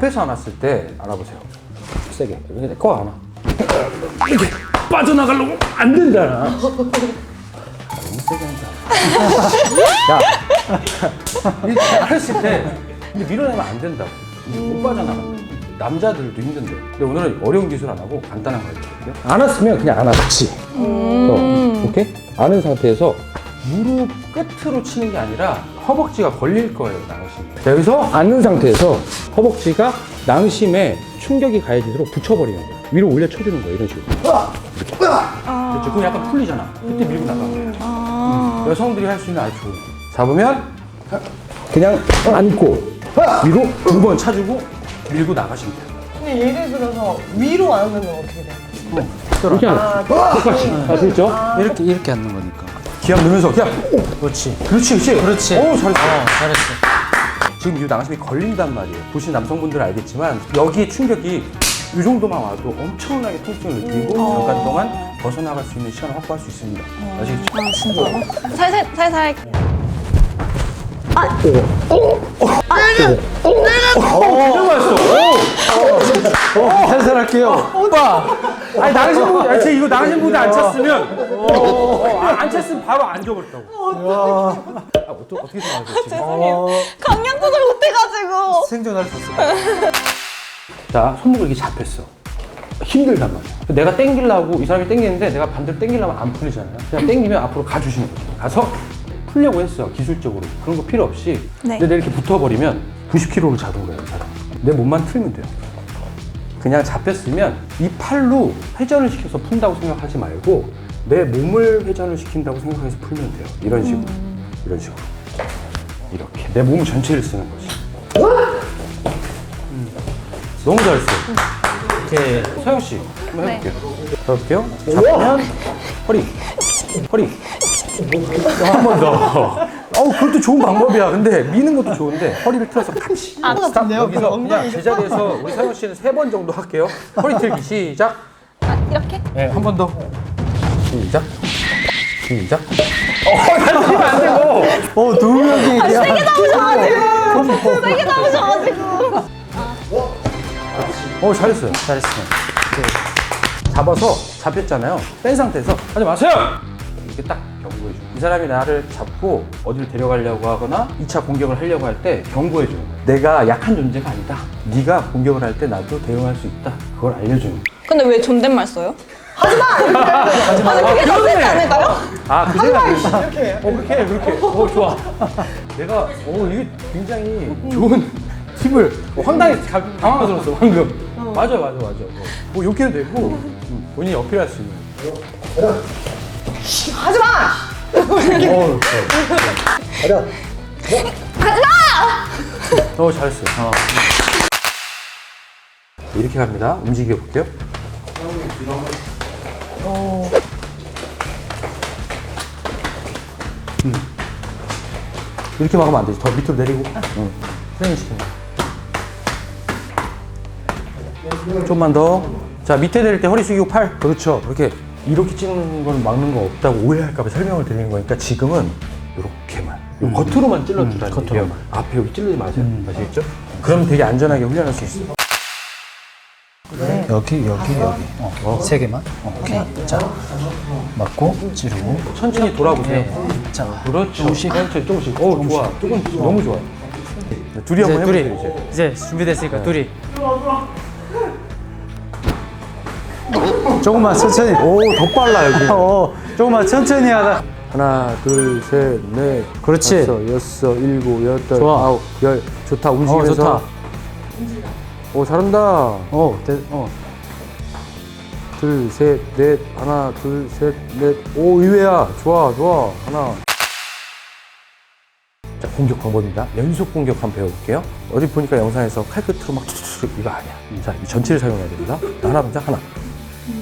앞에서 안았을 때 알아보세요. 세게. 근데 거 안아. 이렇게 빠져나가려고 안 된잖아. 너무 세게 한다. 야, 이렇게 알았을 때 이게 밀어내면 안 된다고. 못 빠져나가. 남자들도 힘든데. 근데 오늘은 어려운 기술 안 하고 간단한 거 해줄게요. 안았으면 그냥 안아놓지. 어, 오케이? 안은 상태에서 무릎 끝으로 치는 게 아니라 허벅지가 걸릴 거예요, 낭심에. 자, 여기서 앉는 상태에서 허벅지가 낭심에 충격이 가해지도록 붙여버리는 거예요. 위로 올려 쳐주는 거예요, 이런 식으로. 이렇게. 그렇죠. 그럼 약간 풀리잖아. 그때 밀고 나가는 거예요. 음, 여성들이 할 수 있는 아주 좋은 거. 잡으면 그냥 안고 위로 두 번 차주고 밀고 나가시면 돼요. 근데 예를 들어서 위로 앉는 건 어떻게 돼요? 이렇게 하나. 똑같이. 아, 됐죠? 이렇게 이렇게 앉는 거니까. 기압 넣으면서 기압. 그렇지. 그렇지, 그렇지. 그렇지. 오, 잘했어. 어, 잘했어. 지금 이 낭심이 걸린단 말이에요. 보신 남성분들은 알겠지만 여기에 충격이 이 정도만 와도 엄청나게 통증을 느끼고 잠깐 동안 벗어나갈 수 있는 시간을 확보할 수 있습니다. 아시겠죠? 아 진짜로? 살살 살살 살살 할게요. 오빠. 아니 낭심보드, 아니 제 이거 낭심보드 안 찼으면 어, 아, 안 찼으면 바로 앉아버렸다고. 아, 어떠, 어떻게 생각하세요 지금? 강량 조절 못해가지고 생존할 수 있어. 자, 손목을 이렇게 잡혔어. 힘들단 말이야. 내가 땡기려고 이 사람이 땡기는데 내가 반대로 땡기려면 안 풀리잖아요. 그냥 땡기면 앞으로 가주시는 거죠. 가서 풀려고 했어, 기술적으로. 그런 거 필요 없이. 네. 근데 내가 이렇게 붙어버리면 90kg를 잡은 거예요, 이 사람. 내 몸만 틀면 돼요. 그냥 잡혔으면 이 팔로 회전을 시켜서 푼다고 생각하지 말고 내 몸을 회전을 시킨다고 생각해서 풀면 돼요. 이런 식으로. 이런 식으로. 이렇게. 내 몸 전체를 쓰는 거지. 음. 너무 잘했어요. 이렇게 서영 씨, 한번 네. 해볼게요. 해볼게요. 잡으면 허리, 허리. 한 번 더. 어우, 그것도 좋은 방법이야. 근데 미는 것도 좋은데 허리를 틀어서 같이. 아, 스탑. 여기서 그냥 제자리에서 우리 서영 씨는 세 번 정도 할게요. 허리 틀기 시작. 아, 이렇게? 네, 한 번 더. 시작. 시작. 어. 어, 두 명이 그냥 세게 나오셔가지고 세게 나오셔가지고 어, 잘했어요. 잘했어. 잡아서 잡혔잖아요. 뺀 상태에서 하지 마세요! 이렇게 딱 경고해줘. 이 사람이 나를 잡고 어디를 데려가려고 하거나 2차 공격을 하려고 할 때 경고해줘. 내가 약한 존재가 아니다. 네가 공격을 할 때 나도 대응할 수 있다. 그걸 알려주는 거야. 근데 왜 존댓말 써요? 하지마! 아니 그게 더 세지 않을까요? 아, 그 생각이 이렇게 어, 그렇게 해, 그렇게. 어, 좋아. 내가, 어, 이게 굉장히 좋은 팁을 어, 황당히 가- 당황스러웠어, 방금. 맞아, 맞아, 맞아. 어, 뭐 욕해도 되고, 음, 본인이 어필할 수 있는. 하지 마! 어, 어, 잘했어요. 어. 이렇게 갑니다. 움직여 볼게요. 음. 이렇게 막으면 안 되지. 더 밑으로 내리고. 응. 트레이닝 시키는 거. 좀만 더. 자, 밑에 내릴 때 허리 숙이고 팔. 그렇죠. 그렇게 이렇게 찌는 건 막는 거 없다고 오해할까봐 설명을 드리는 거니까 지금은 이렇게만. 요 겉으로만 찔러주라는 겉으로만. 앞에 여기 찔르지 마세요. 아시겠죠? 그럼 되게 안전하게 훈련할 수 있어요. 여기 여기 여기. 어, 세 개만. 어, 오케이. 자, 맞고 찌르고. 천천히 돌아보세요. 네. 자, 그렇죠. 조금씩. 천천히 조금씩. 어, 좋아. 조금 너무 좋아. 네, 둘이 한번 둘이 해보세요. 이제. 이제 준비됐으니까 둘이. 조금만 천천히. 오, 더 빨라 여기. 어, 조금만 천천히 하다. 하나, 둘, 셋, 넷, 그렇지. 다섯, 여섯, 일곱, 여덟, 좋아. 아홉, 열. 좋다. 어, 움직이면서. 좋다. 오, 잘한다. 어, 돼, 어. 둘, 셋, 넷. 하나, 둘, 셋, 넷. 오, 의외야. 좋아, 좋아. 하나. 자, 공격 방법입니다. 연속 공격 한번 배워볼게요. 어디 보니까 영상에서 칼끝으로 막 이거 아니야. 자, 이 전체를 사용해야 됩니다. 하나, 먼저 하나.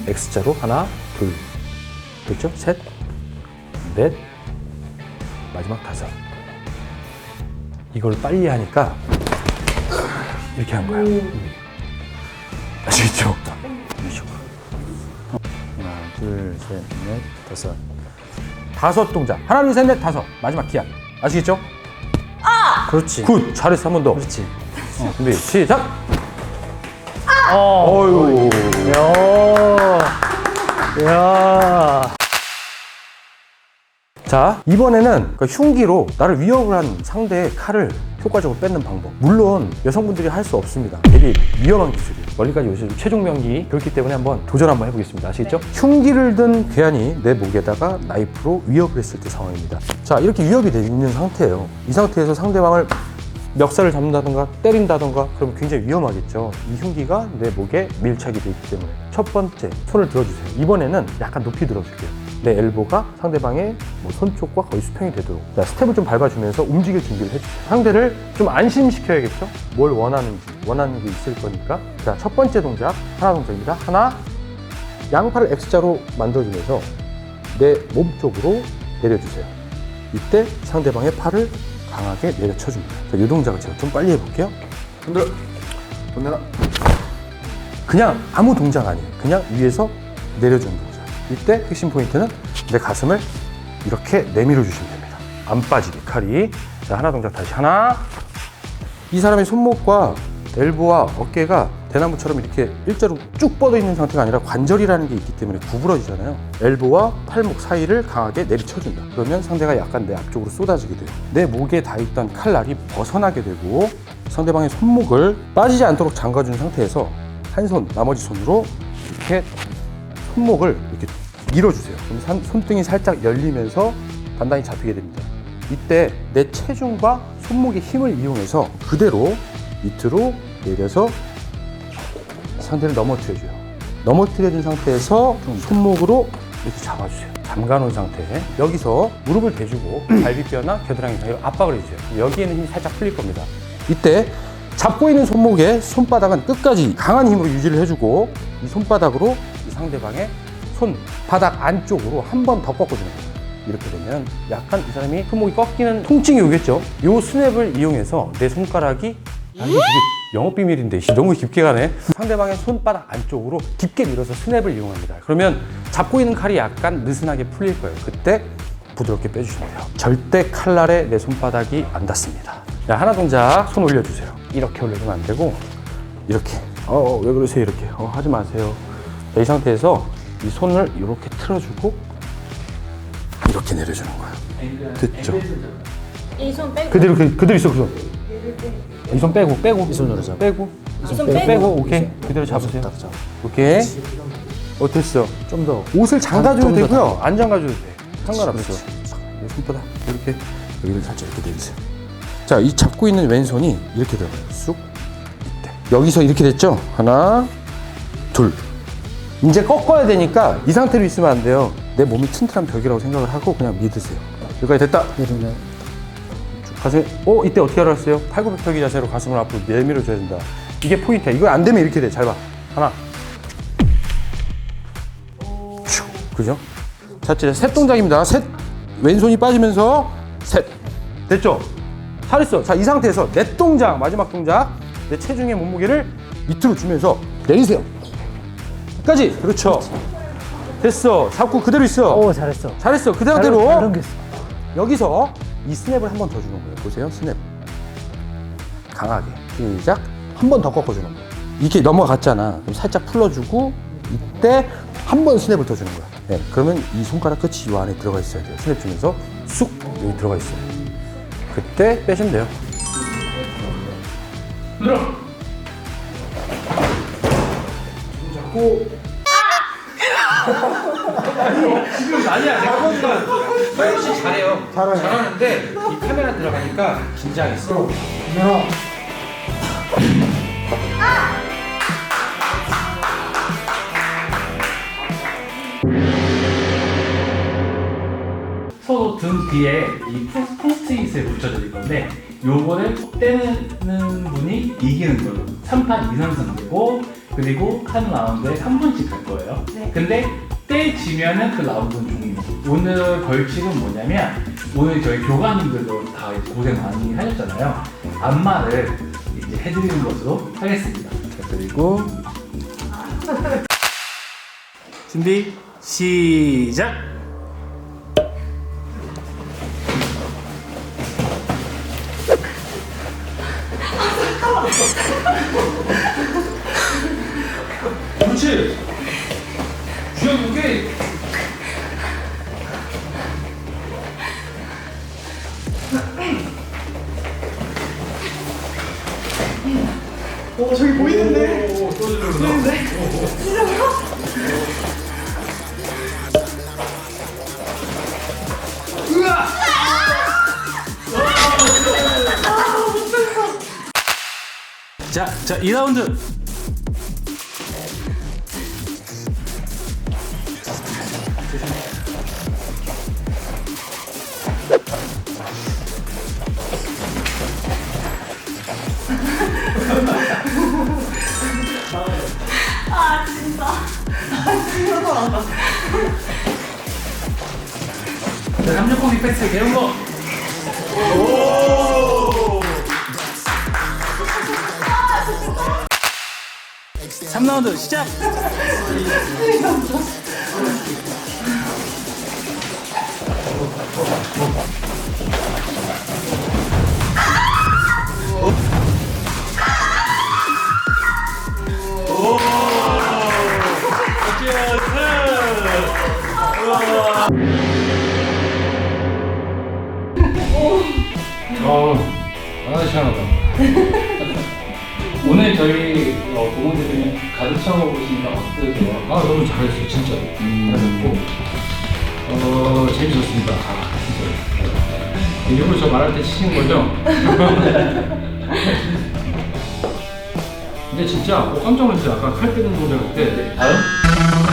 X자로 하나, 둘. 됐죠? 셋, 넷, 마지막 다섯. 이걸 빨리 하니까 이렇게 한 거야. 음. 아시겠죠? 이런 식으로. 하나, 둘, 셋, 넷, 다섯. 다섯 동작. 하나, 둘, 셋, 넷, 다섯. 마지막 기합. 아시겠죠? 그렇지. 굿. 잘했어. 한 번 더. 그렇지. 준비. 시작. 어. 어유. 야. 야. 자 이번에는 그 흉기로 나를 위협을 한 상대의 칼을 효과적으로 뺏는 방법. 물론 여성분들이 할 수 없습니다. 되게 위험한 기술이에요. 멀리까지 오셔서 최종 명기 그렇기 때문에 한번 도전 한번 해보겠습니다. 아시겠죠? 흉기를 든 괴한이 내 목에다가 나이프로 위협을 했을 때 상황입니다. 자 이렇게 위협이 돼 있는 상태예요. 이 상태에서 상대방을 멱살을 잡는다던가 때린다던가 그러면 굉장히 위험하겠죠. 이 흉기가 내 목에 밀착이 돼 있기 때문에. 첫 번째 손을 들어주세요. 이번에는 약간 높이 들어줄게요 내 엘보가 상대방의 뭐 손쪽과 거의 수평이 되도록. 자, 스텝을 좀 밟아주면서 움직일 준비를 해주세요. 상대를 좀 안심시켜야겠죠? 뭘 원하는지 원하는 게 있을 거니까. 자 첫 번째 동작 하나 동작입니다. 하나 양팔을 X자로 만들어주면서 내 몸 쪽으로 내려주세요. 이때 상대방의 팔을 강하게 내려쳐줍니다. 자, 이 동작을 제가 좀 빨리 해볼게요. 손들어. 손 내놔. 그냥 아무 동작 아니에요. 그냥 위에서 내려주는 동작 이때 핵심 포인트는 내 가슴을 이렇게 내밀어 주시면 됩니다 안 빠지게 칼이 자 하나 동작 다시 하나 이 사람의 손목과 엘보와 어깨가 대나무처럼 이렇게 일자로 쭉 뻗어 있는 상태가 아니라 관절이라는 게 있기 때문에 구부러지잖아요. 엘보와 팔목 사이를 강하게 내리쳐준다. 그러면 상대가 약간 내 앞쪽으로 쏟아지게 돼요. 내 목에 닿아 있던 칼날이 벗어나게 되고 상대방의 손목을 빠지지 않도록 잠가준 상태에서 한 손, 나머지 손으로 이렇게 손목을 이렇게 밀어주세요. 그럼 산- 손등이 살짝 열리면서 단단히 잡히게 됩니다. 이때 내 체중과 손목의 힘을 이용해서 그대로 밑으로 내려서 상대를 넘어뜨려줘요. 넘어뜨려준 상태에서 손목으로 이렇게 잡아주세요. 잠가놓은 상태. 여기서 무릎을 대주고 갈비뼈나 겨드랑이 사이로 압박을 해주세요. 여기에는 힘이 살짝 풀릴 겁니다. 이때 잡고 있는 손목의 손바닥은 끝까지 강한 힘으로 유지를 해주고 이 손바닥으로 이 상대방의 손 바닥 안쪽으로 한 번 더 꺾어주는 거예요. 이렇게 되면 약간 이 사람이 손목이 꺾이는 통증이 오겠죠. 요 스냅을 이용해서 내 손가락이 아, 이게 영업 비밀인데 씨, 너무 깊게 가네. 상대방의 손바닥 안쪽으로 깊게 밀어서 스냅을 이용합니다. 그러면 잡고 있는 칼이 약간 느슨하게 풀릴 거예요. 그때 부드럽게 빼주시면 돼요. 절대 칼날에 내 손바닥이 안 닿습니다. 자, 하나 동작 손 올려주세요. 이렇게 올려주면 안 되고 이렇게. 어, 어, 왜 그러세요? 이렇게. 어, 하지 마세요. 자, 이 상태에서 이 손을 이렇게 틀어주고 이렇게 내려주는 거예요. 됐죠? 이 손 빼고 그대로 그, 그대로 있어 그 손. 이 손 빼고 빼고 이 손으로 잡아. 빼고 이 손 빼고, 빼고 오케이 그대로 잡으세요. 딱 잡아. 오케이 어땠어? 좀 더. 옷을 장가줘도 좀더 되고요 안 장가줘도 돼 상관없어. 이 손바닥 이렇게 여기를 살짝 이렇게 내리세요. 자 이 잡고 있는 왼손이 이렇게 들어가요. 쑥 이때 여기서 이렇게 됐죠? 하나 둘 이제 꺾어야 되니까 이 상태로 있으면 안 돼요. 내 몸이 튼튼한 벽이라고 생각을 하고 그냥 믿으세요. 여기까지 됐다. 이러면 가슴, 어, 이때 어떻게 알았어요? 팔굽혀펴기 자세로 가슴을 앞으로 내밀어 줘야 된다. 이게 포인트야. 이거 안 되면 이렇게 돼. 잘 봐. 하나. 슉. 그죠? 자, 이제 셋 동작입니다. 셋. 왼손이 빠지면서 셋. 됐죠? 잘했어. 자, 이 상태에서 넷 동작, 마지막 동작. 내 체중의 몸무게를 밑으로 주면서 내리세요. 끝까지. 그렇죠. 됐어. 잡고 그대로 있어. 오 잘했어. 잘했어. 그 잘, 상태로. 잘 넘겼어. 여기서 이 스냅을 한 번 더 주는 거예요. 보세요, 스냅. 강하게. 시작. 한 번 더 꺾어주는 거예요. 이렇게 넘어갔잖아. 그럼 살짝 풀어주고, 이때 한 번 스냅을 더 주는 거야. 네, 그러면 이 손가락 끝이 이 안에 들어가 있어야 돼요. 스냅 주면서 쑥 여기 들어가 있어요. 그때 빼시면 돼요. 들어. 잡고. 지금 아니야. 내가 보니까 씨 잘해요. 잘하는데 이 카메라 들어가니까 긴장했어. 서로 등 뒤에 이 포- 포스트잇을 붙여드릴 건데 요거를 떼는 분이 이기는 거예요 3판 2선승 되고 그리고 한 라운드에 3분씩 갈 거예요. 근데 떼지면은 그 라운드는 종료 오늘 벌칙은 뭐냐면 오늘 저희 교관님들도 다 고생 많이 하셨잖아요. 안마를 이제 해드리는 것으로 하겠습니다. 자, 그리고. 준비 시작 그렇지. 귀여운 게. 오 저기 보이는데? 오, 떨어지려구나. 아, 자, 자, 2라운드 자, 삼육공이 패스 배운 거. 삼라운드 시작. 어, 아 시원하다. 오늘 저희 어, 동호대님 가르쳐 보시니까 어떠세요? 아, 너무 잘했어요, 진짜. 잘했고, 어, 재밌었습니다. 아, 진짜. 일부러 저 말할 때 치신 거죠? 근데 진짜 어, 깜짝 놀랐어요. 아까 칼 때는 동작 때. 다음.